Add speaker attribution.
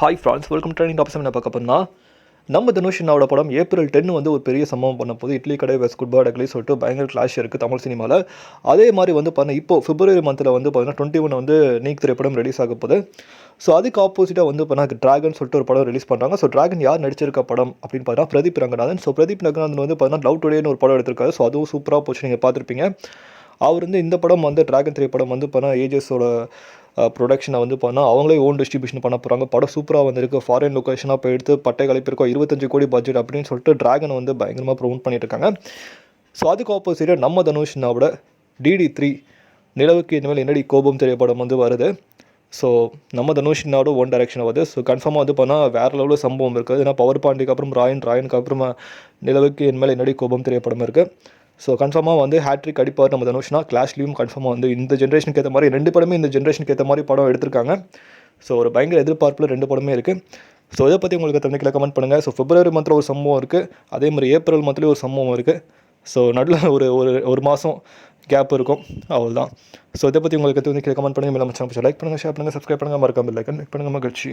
Speaker 1: Hi friends welcome training tops என்ன பார்க்க போனால் நம்ம தனுஷ் என்னோட படம் ஏப்ரல் டென் வந்து ஒரு பெரிய சம்பவம் பண்ண போது இட்லி கடை வெஸ்ட் குட் பேட் சொல்லிட்டு பயங்கர கிளாஷ் இருக்குது தமிழ் சினிமாவில் அதே மாதிரி வந்து பார்த்தீங்கன்னா இப்போ பிப்ரவரி மந்தில் வந்து பார்த்தீங்கன்னா டுவெண்ட்டி ஒன் வந்து நீக் திரைப்படம் ரிலீஸ் ஆக போகுது. ஸோ அதுக்கு ஆப்போசிட்டாக வந்து பார்த்தீங்கன்னா ட்ராகன் சொல்லிட்டு ஒரு படம் ரிலீஸ் பண்ணுறாங்க ஸோ ட்ராகன் யார் நடிச்சிருக்க படம் அப்படின்னு பார்த்தா பிரதீப் ரங்கநாதன். ஸோ பிரதீப் ரங்கநாதன் வந்து பார்த்தீங்கன்னா லவ் டுடேன்னு ஒரு படம் எடுத்திருக்காரு. ஸோ அதுவும் சூப்பராக போச்சு நீங்கள் பார்த்துருப்பீங்க. அவர் வந்து இந்த படம் வந்து டிராகன் திரைப்படம் வந்து பண்ண ஏஜஸோட ப்ரொடக்ஷனை வந்து பண்ணால் அவங்களே ஓன் டிஸ்ட்ரிபியூஷன் பண்ண போகிறாங்க படம் சூப்பராக வந்திருக்கு. ஃபாரின் லொக்கேஷனாக போய் எடுத்து பட்டை கலைப்பிருக்கோம். இருபத்தஞ்சு கோடி பட்ஜெட் அப்படின்னு சொல்லிட்டு ட்ராகன் வந்து பயங்கரமாக ப்ரொமோட் பண்ணிட்டு இருக்காங்க. ஸோ அதுக்கு ஆப்போசிட்டாக நம்ம தனுஷ்னாவோட டிடி த்ரீ நிலவுக்கு இனிமேல் என்னடி கோபம் திரைப்படம் வந்து வருது? ஸோ நம்ம தனுஷினாவோட ஒன் டைரக்ஷன் வருது. ஸோ கன்ஃபார்மாக வந்து பண்ணால் வேறு லெவலில் சம்பவம் இருக்குது ஏன்னா பவர் பாண்டிக்கு அப்புறம் ராயன் ராயனுக்கு அப்புறமா நிலவுக்கு இனிமேல் என்னடி கோபம் திரைப்படம் இருக்குது ஸோ கன்ஃபார்மாக வந்து ஹேட்ரிக் அடிப்பார் நம்ம தனுஷ்னா. கிளாஷ்லேயும் கன்ஃபார்மாக வந்து இந்த ஜென்ரேஷனுக்கு ஏற்ற மாதிரி ரெண்டு படமே இந்த ஜென்ரேஷனுக்கு ஏற்ற மாதிரி படம் எடுத்திருக்காங்க. ஸோ ஒரு பயங்கர எதிர்பார்ப்பில் ரெண்டு படமே இருக்குது ஸோ இதை பற்றி உங்களுக்கு தந்திக்கில் கமெண்ட் பண்ணுங்கள் ஸோ ஃபிப்ரவரி மந்தில் ஒரு சம்பவம் இருக்குது அதே மாதிரி ஏப்ரல் மந்த்லேயும் ஒரு சம்பவம் இருக்குது ஸோ நடுவில் ஒரு ஒரு ஒரு மாதம் கேப் இருக்கும். அவ்வளோதான் ஸோ இதை பற்றி உங்களுக்கு வந்து கமெண்ட் பண்ணுங்கள் மேலே சேனல் லைக் பண்ணுங்கள் ஷேர் பண்ணுங்கள் சப்ஸ்கிரைப் பண்ணுங்கள் மறக்காமல் லைக் பண்ணுங்கள் மகிழ்ச்சி.